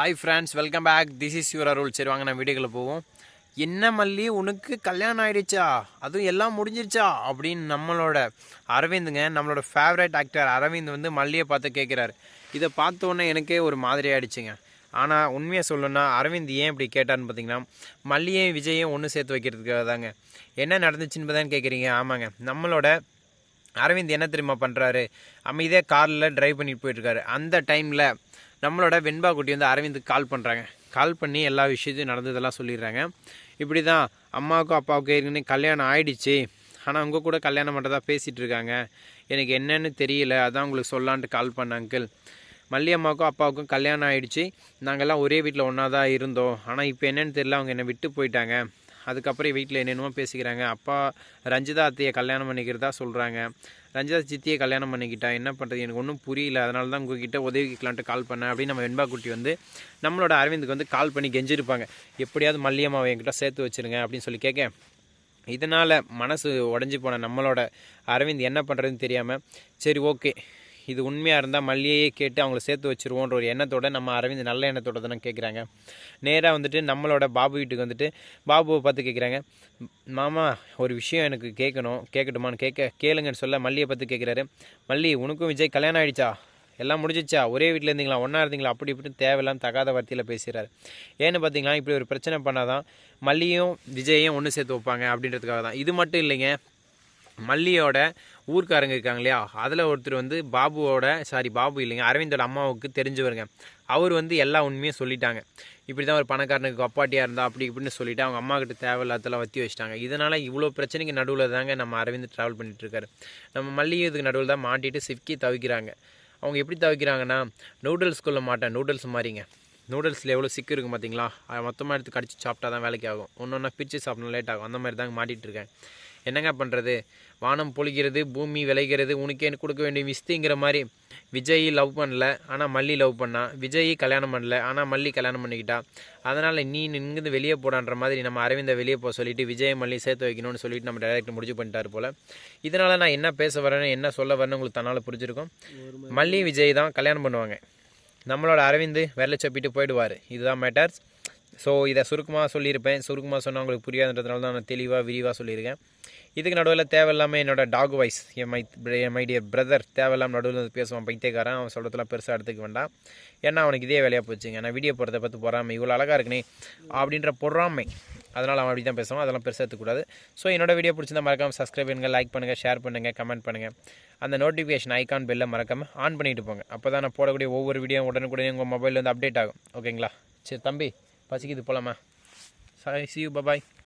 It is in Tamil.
Hi friends welcome back this is your Arul சரி வாங்க நான் வீடியோக்குள்ள போவோம். என்ன மல்லி உனக்கு கல்யாணம் ஆயிடுச்சா? அதுவும் எல்லாம் முடிஞ்சிருச்சா? அப்படின்னு நம்மளோட அரவிந்துங்க நம்மளோட ஃபேவரட் ஆக்டர் அரவிந்த் வந்து மல்லியை பார்த்து கேட்குறாரு இதை பார்த்தோன்னே எனக்கே ஒரு மாதிரி ஆகிடுச்சிங்க ஆனால் உண்மையை சொல்லணும்னா அரவிந்த் ஏன் இப்படி கேட்டார்னு பார்த்தீங்கன்னா மல்லியையும் விஜயையும் ஒன்று சேர்த்து வைக்கிறதுக்காக தாங்க. என்ன நடந்துச்சுன்னு தான் கேட்குறீங்க ஆமாங்க. நம்மளோட அரவிந்த் என்ன தெரியுமா பண்ணுறாரு அமைதியாக காரில் டிரைவ் பண்ணிட்டு போயிட்டுருக்காரு அந்த டைமில் நம்மளோட வெண்பா குட்டி வந்து அரவிந்துக்கு கால் பண்ணுறாங்க கால் பண்ணி எல்லா விஷயத்தையும் நடந்ததெல்லாம் சொல்லிடுறாங்க. இப்படி தான் அம்மாவுக்கும் அப்பாவுக்கும் ஏற்கனவே கல்யாணம் ஆயிடுச்சு. ஆனால் உங்கள் கூட கல்யாணம் பண்ணுறதா பேசிகிட்டு இருக்காங்க. எனக்கு என்னென்னு தெரியல. அதான் உங்களுக்கு சொல்லான்ட்டு கால் பண்ண அங்கிள் மல்லி அம்மாவுக்கும் அப்பாவுக்கும் கல்யாணம் ஆகிடுச்சு நாங்கள்லாம் ஒரே வீட்டில் ஒன்றா தான் இருந்தோம். ஆனால் இப்போ என்னன்னு தெரியல. அவங்க என்னை விட்டு போயிட்டாங்க. அதுக்கப்புறம் வீட்டில் என்னென்னமோ பேசிக்கிறாங்க. அப்பா ரஞ்சிதா அத்தையை கல்யாணம் பண்ணிக்கிறதா சொல்கிறாங்க ரஞ்சிதா சித்தியை கல்யாணம் பண்ணிக்கிட்டா என்ன பண்ணுறது எனக்கு ஒன்றும் புரியல. அதனால தான் உங்ககிட்ட உதவி கேட்கலான்ட்டு கால் பண்ணேன் அப்படின்னு நம்ம வெண்பா குட்டி வந்து நம்மளோட அரவிந்துக்கு வந்து கால் பண்ணி கெஞ்சிருப்பாங்க. எப்படியாவது மல்லியம்மாவை என்கிட்ட சேர்த்து வச்சுருங்க அப்படின்னு சொல்லி கேட்க. இதனால் மனசு உடஞ்சி போன நம்மளோட அரவிந்த் என்ன பண்ணுறதுன்னு தெரியாமல் சரி ஓகே இது உண்மையாக இருந்தால் மல்லியையே கேட்டு அவங்கள சேர்த்து வச்சுருவோன்ற ஒரு எண்ணத்தோட நம்ம அரவிந்த் நல்ல எண்ணத்தோட தானே கேட்குறாங்க நேராக வந்துட்டு நம்மளோட பாபு வீட்டுக்கு வந்துட்டு பாபுவை பார்த்து கேட்குறாங்க மாமா ஒரு விஷயம் எனக்கு கேட்கணும் கேட்கட்டுமான்னு கேட்க கேளுங்கன்னு சொல்ல மல்லியை பார்த்து கேட்குறாரு மல்லி உனக்கும் விஜய் கல்யாணம் ஆகிடுச்சா எல்லாம் முடிஞ்சிச்சா ஒரே வீட்டில் இருந்தீங்களா? ஒன்றா இருந்தீங்களா? அப்படி இப்படி தேவையில்லாம தகாத வார்த்தையில் பேசுகிறாரு ஏன்னு பார்த்தீங்களா இப்படி ஒரு பிரச்சனை பண்ணாதான் மல்லியும் விஜயையும் ஒன்று சேர்த்து வைப்பாங்க அப்படின்றதுக்காக தான் இது மட்டும் இல்லைங்க. மல்லியோட ஊர்க்காரங்க இருக்காங்க இல்லையா? அதில் ஒருத்தர் வந்து பாபுவோட சாரி பாபு இல்லைங்க அரவிந்தோட அம்மாவுக்கு தெரிஞ்சவருங்க. அவர் வந்து எல்லா உண்மையும் சொல்லிட்டாங்க. இப்படி தான் ஒரு பணக்காரனுக்கு அப்பாட்டியாக இருந்தால் அப்படி இப்படின்னு சொல்லிட்டு அவங்க அம்மா கிட்ட தேவையில்லாதெல்லாம் வத்தி வச்சிட்டாங்க. இதனால் இவ்வளோ பிரச்சனைக்கு நடுவில் தாங்க நம்ம அரவிந்த் ட்ராவல் பண்ணிட்டுருக்காரு நம்ம மல்லிகை இதுக்கு நடுவில் தான் மாட்டிட்டு சிக்கி தவிக்கிறாங்க. அவங்க எப்படி தவிக்கிறாங்கன்னா நூடுல்ஸ்குள்ளே மாட்டேன் நூடுல்ஸ் மாதிரிங்க. நூடுல்ஸில் எவ்வளோ சிக்கு இருக்கும் பார்த்தீங்களா அதை மொத்தமாக எடுத்து கடிச்சு சாப்பிட்டா தான் வேலைக்கு ஆகும். ஒன்று ஒன்றா பிரித்து சாப்பிடணும் லேட் ஆகும். அந்த மாதிரி தாங்க மாட்டிகிட்டு இருக்கேன். என்னங்க பண்ணுறது வானம் பொழிகிறது பூமி விளைகிறது உனக்கே எனக்கு கொடுக்க வேண்டிய விஸ்திங்கிற மாதிரி விஜய் லவ் பண்ணல ஆனால் மல்லி லவ் பண்ணா. விஜய் கல்யாணம் பண்ணல ஆனால் மல்லி கல்யாணம் பண்ணிக்கிட்டா. அதனால் நீ இங்கேருந்து வெளியே போடான்ற மாதிரி நம்ம அரவிந்தை வெளியே போக சொல்லிட்டு விஜய் மல்லி சேர்த்து வைக்கணும்னு சொல்லிட்டு நம்ம டைரக்ட் முடிச்சு பண்ணிட்டார் போல். இதனால் நான் என்ன பேச வரேன்னு என்ன சொல்ல வரேன்னு உங்களுக்கு தன்னால் புரிஞ்சிருக்கும். மல்லி விஜய் தான் கல்யாணம் பண்ணுவாங்க. நம்மளோட அரவிந்த் விரலை சப்பிட்டு போயிடுவார். இதுதான் மேட்டர்ஸ் ஸோ இதை சுருக்கமாக சொல்லியிருப்பேன். சுருக்கமாக சொன்னால் உங்களுக்கு புரியாதுன்றதுனால தான் நான் தெளிவாக விரிவாக சொல்லியிருக்கேன். இதுக்கு நடுவில் தேவையில்லாமல் என்னோடய டாக் வாய்ஸ் என் மை மை டியர் பிரதர் தேவையில்லாமல் நடுவில் வந்து பேசுவான் பைத்தியக்காரன். அவன் சொல்கிறதுலாம் பெருசாக எடுத்துக்க வேண்டாம். ஏன்னா அவனுக்கு இதே வேலையாக போச்சுங்க. நான் வீடியோ போகிறத பார்த்து பொறாமை. இவ்வளோ அழகாக இருக்குனே அப்படின்ற பொறாமை. அதனால் அவன் அப்படி தான் பேசுவான். அதெல்லாம் பெருசாக எடுத்துக்கூடாது ஸோ என்னோட வீடியோ பிடிச்சிருந்தா மறக்காமல் சப்ஸ்கிரைப் பண்ணுங்கள் லைக் பண்ணுங்கள் ஷேர் பண்ணுங்கள் கமெண்ட் பண்ணுங்கள் அந்த நோட்டிஃபிகேஷன் ஐக்கான் பெல்லை மறக்காமல் ஆன் பண்ணிட்டு போங்க. அப்போ தான் நான் போடக்கூடிய ஒவ்வொரு வீடியோ உடனுக்குடனே உங்கள் மொபைல் வந்து அப்டேட் ஆகும். ஓகேங்களா சரி தம்பி. பசிக்குது போலாமா. Sai C you bye bye